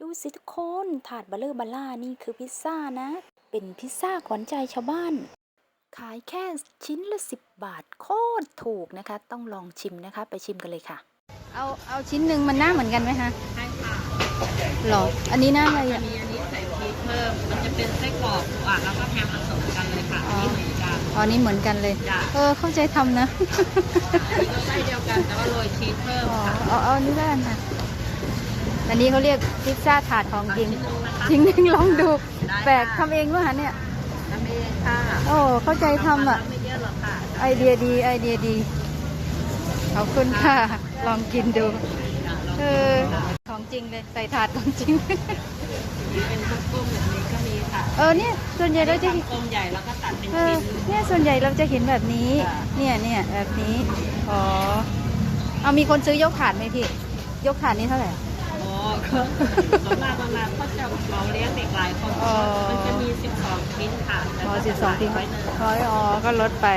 ดูสิทุกคน ถาดเบลเลอร์บัลล่านี่คือพิซซ่านะ เป็นพิซซ่าขวัญใจชาวบ้าน ขายแค่ชิ้นละสิบบาทโคตรถูกนะคะ ต้องลองชิมนะคะ ไปชิมกันเลยค่ะ เอาเอาชิ้นหนึ่งมันหน้าเหมือนกันไหมคะใช่ค่ะหรอ อันนี้หน้าอะไรอัอะนนี้อันนี้ใส่ชีสเพิ่ม มันจะเป็นไส้กรอกอะแล้วก็แฮมผสมกันเลยค่ะอ๋อัอนนี้เหมือนกัน อ๋อนี่เหมือนกันเลย จ้ะ เออ เข้าใจทำนะ อันนี้ก็ไส้เดียวกันแต่ว่าโรยชีสเพิ่มอ๋อค่ะ เอาเอาอันนี้แล้วกันค่ะ อันนี้เขาเรียกพิซซ่าถาดของจริงชิ้นหนึงนะคะจริงหนึ่งลองดูได้ค่ะแปลกทำเองวะเนี่ยทำเองค่ะโอ้เข้าใจทำอะไม่เยอะหรอกค่ะไอเดียดีไอเดียดีขอบคุณค่ะ ลองกินดูเออของจริงเลยใส่ถาดของจริงเป็นกลมๆแบบนี้ก็มีค่ะเออเนี่ยส่วนใหญ่เราจะเห็นกลมใหญ่แล้วก็ตัดเป็นเออชิ้นเนี่ยส่วนใหญ่เราจะเห็นแบบนี้ค่ะเนี่ยเนี่ยแบบนี้อ๋อเอามีคนซื้อยกถาดไหมพี่ ยกถาดนี้เท่าไหร่อ๋อก็ ส่วนมากเวลาเขาจะเหมาเลี้ยงเด็กหลายคน อ๋อ มันจะมี 12 ชิ้นค่ะอ๋อสิบสองป็นทิ้งร้อยหนึ่งร้อยอ๋อก็ลดไป